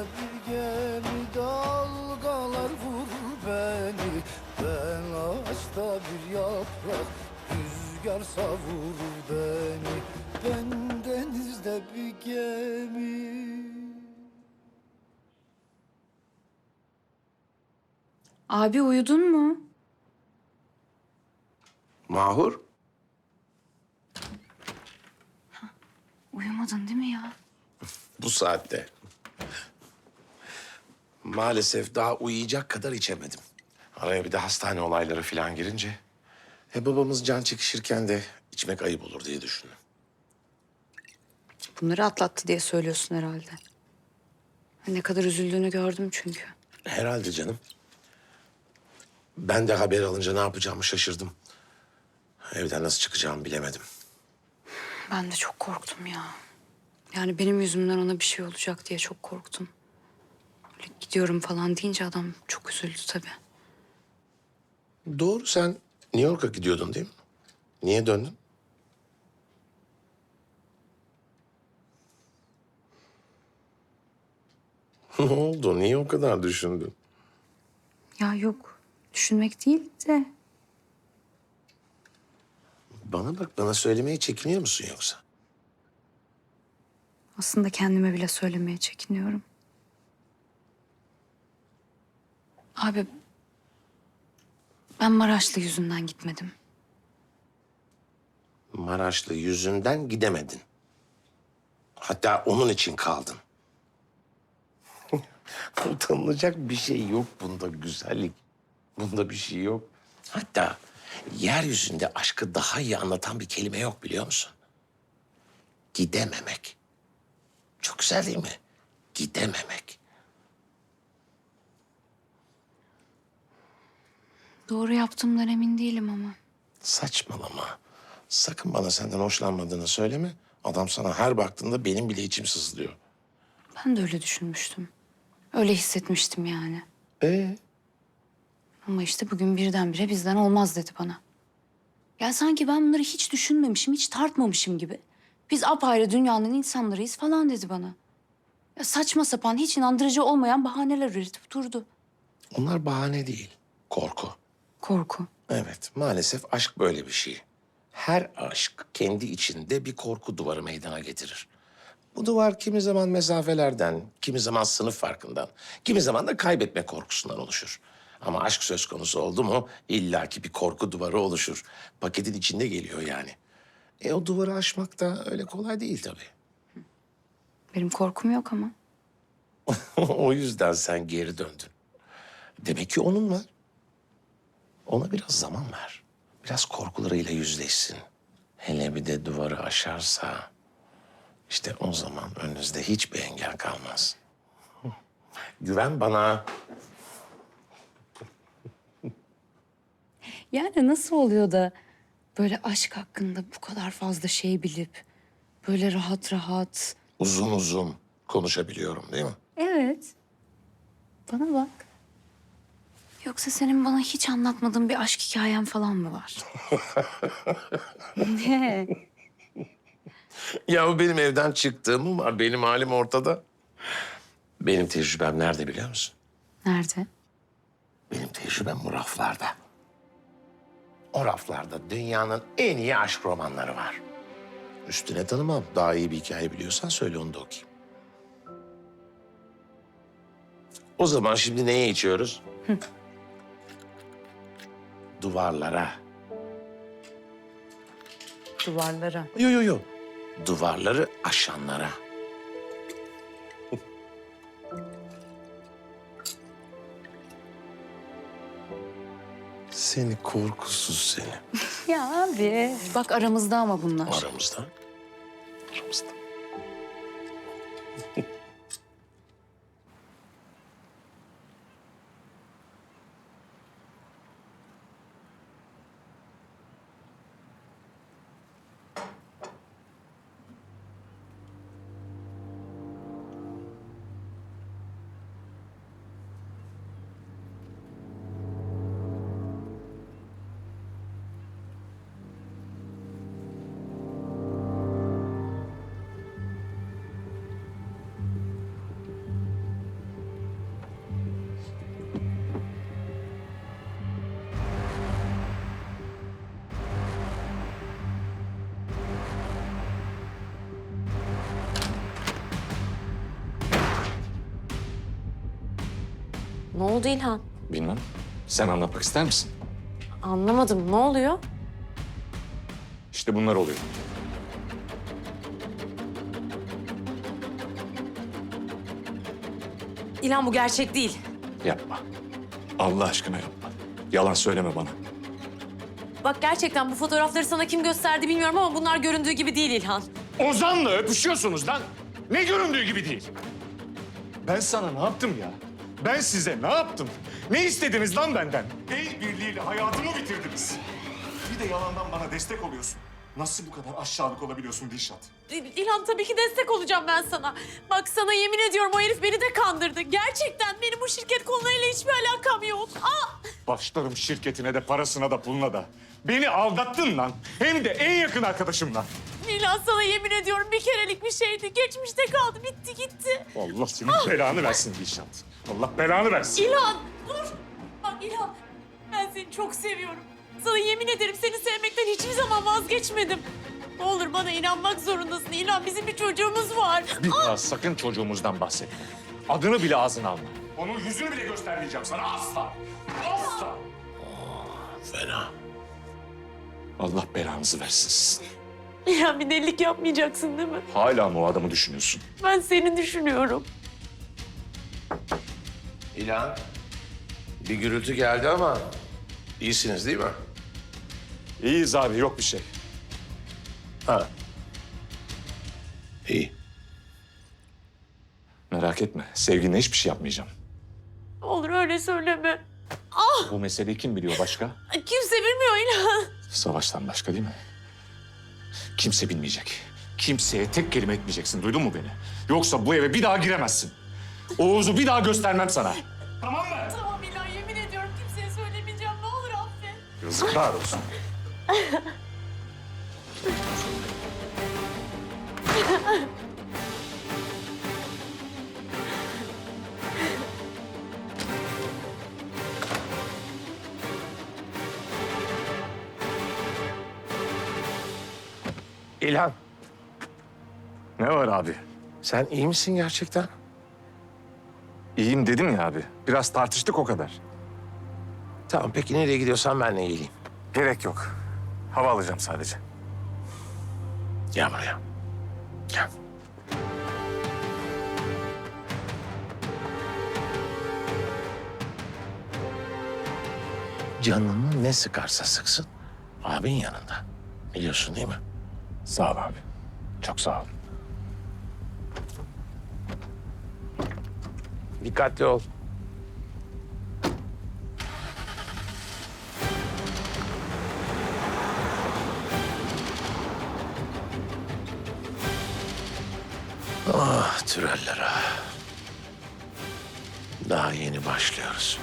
bir gemi dalgalar vurur beni Ben ağaçta bir yaprak rüzgar savurur beni Ben denizde bir gemi Abi uyudun mu? Mahur? Uyumadın değil mi ya? Bu saatte. Maalesef daha uyuyacak kadar içemedim. Araya bir de hastane olayları falan girince... E babamız can çekişirken de içmek ayıp olur diye düşündüm. Bunları atlattı diye söylüyorsun herhalde. Ne kadar üzüldüğünü gördüm çünkü. Herhalde canım. Ben de haber alınca ne yapacağımı şaşırdım. Evden nasıl çıkacağımı bilemedim. Ben de çok korktum ya. Yani benim yüzümden ona bir şey olacak diye çok korktum. Gidiyorum falan deyince adam çok üzüldü tabii. Doğru sen New York'a gidiyordun değil mi? Niye döndün? ne oldu? Niye o kadar düşündün? Ya yok düşünmek değil de Bana bak, bana söylemeye çekiniyor musun yoksa? aslında kendime bile söylemeye çekiniyorum. Abi ben Maraşlı yüzünden gitmedim. Maraşlı yüzünden gidemedin. Hatta onun için kaldın. Utanılacak bir şey yok bunda güzellik. Bunda bir şey yok. Hatta yeryüzünde aşkı daha iyi anlatan bir kelime yok biliyor musun? Gidememek. Çok güzel değil mi? Gidememek. Doğru yaptığımdan emin değilim ama. Saçmalama. Sakın bana senden hoşlanmadığını söyleme. Adam sana her baktığında benim bile içim sızlıyor. Ben de öyle düşünmüştüm. Öyle hissetmiştim yani. Ee? Ama işte bugün birdenbire bizden olmaz dedi bana. Ya sanki ben bunları hiç düşünmemişim, hiç tartmamışım gibi. Biz apayrı dünyanın insanlarıyız falan dedi bana. Ya saçma sapan, hiç inandırıcı olmayan bahaneler üretip durdu. Onlar bahane değil. Korku. Korku. Evet, maalesef aşk böyle bir şey. Her aşk kendi içinde bir korku duvarı meydana getirir. Bu duvar kimi zaman mesafelerden, kimi zaman sınıf farkından, kimi zaman da kaybetme korkusundan oluşur. Ama aşk söz konusu oldu mu illaki bir korku duvarı oluşur. Paketin içinde geliyor yani. E o duvarı aşmak da öyle kolay değil tabii. Benim korkum yok ama. o yüzden sen geri döndün. Demek ki onun var. Ona biraz zaman ver. Biraz korkularıyla yüzleşsin. Hele bir de duvarı aşarsa... işte o zaman önünüzde hiçbir engel kalmaz. Güven bana. Yani nasıl oluyor da böyle aşk hakkında bu kadar fazla şey bilip... ...böyle rahat rahat... Uzun uzun konuşabiliyorum değil mi? Evet. Bana bak. Yoksa senin bana hiç anlatmadığın bir aşk hikayen falan mı var? ne? Ya benim evden çıktığım var. Benim halim ortada. Benim tecrübem nerede biliyor musun? Nerede? Benim tecrübem bu raflarda. O raflarda dünyanın en iyi aşk romanları var. Üstüne tanımam. Daha iyi bir hikaye biliyorsan söyle onu da okuyayım. O zaman şimdi neye içiyoruz? Duvarlara. Duvarlara. Yo yo yo. Duvarları aşanlara. Seni korkusuz seni. Ya abi. Bak aramızda ama bunlar. Aramızda. Aramızda. Oldu İlhan? Bilmem. Sen anlatmak ister misin? Anlamadım. Ne oluyor? İşte bunlar oluyor. İlhan bu gerçek değil. Yapma. Allah aşkına yapma. Yalan söyleme bana. Bak gerçekten bu fotoğrafları sana kim gösterdi bilmiyorum ama bunlar göründüğü gibi değil İlhan. Ozan'la öpüşüyorsunuz lan. Ne göründüğü gibi değil. Ben sana ne yaptım ya? Ben size ne yaptım? Ne istediniz lan benden? El birliğiyle hayatımı bitirdiniz. Bir de yalandan bana destek oluyorsun. Nasıl bu kadar aşağılık olabiliyorsun Dilşat? İ- İlhan tabii ki destek olacağım ben sana. Bak sana yemin ediyorum o herif beni de kandırdı. Gerçekten benim bu şirket konularıyla hiçbir alakam yok. Aa! Başlarım şirketine de parasına da puluna da. Beni aldattın lan. Hem de en yakın arkadaşımla. İlhan sana yemin ediyorum bir kerelik bir şeydi. Geçmişte kaldı bitti gitti. Allah senin belanı versin Dilşat. Allah belanı versin. İlhan dur. Bak İlhan ben seni çok seviyorum. Sana yemin ederim seni sevmekten hiçbir zaman vazgeçmedim. Ne olur bana inanmak zorundasın İlhan. Bizim bir çocuğumuz var. Bir daha sakın çocuğumuzdan bahsetme. Adını bile ağzına alma. Onun yüzünü bile göstermeyeceğim sana asla. Asla. Fena. Allah belanızı versin sizin. İlhan bir delilik yapmayacaksın değil mi? Hala mı o adamı düşünüyorsun? Ben seni düşünüyorum. İlhan, bir gürültü geldi ama iyisiniz değil mi? İyiyiz abi yok bir şey. Ha. İyi. Merak etme sevginle hiçbir şey yapmayacağım. Olur öyle söyleme. Bu meseleyi kim biliyor başka? Kimse bilmiyor İlhan. Savaştan başka değil mi? Kimse bilmeyecek. Kimseye tek kelime etmeyeceksin. Duydun mu beni? Yoksa bu eve bir daha giremezsin. Oğuz'u bir daha göstermem sana. Tamam mı? Tamam İlhan yemin ediyorum kimseye söylemeyeceğim. Ne olur affet. Yazıklar olsun. İlhan, Ne var abi? sen iyi misin gerçekten? İyiyim dedim ya abi. Biraz tartıştık o kadar. Tamam, peki nereye gidiyorsan ben de iyiyim. Gerek yok. Hava alacağım sadece. Gel buraya. Gel. Canını ne sıkarsa sıksın, abin yanında. Biliyorsun değil mi? Sağ ol abi. Çok sağ ol. Dikkatli ol. Ah Türeller ah. Daha yeni başlıyoruz.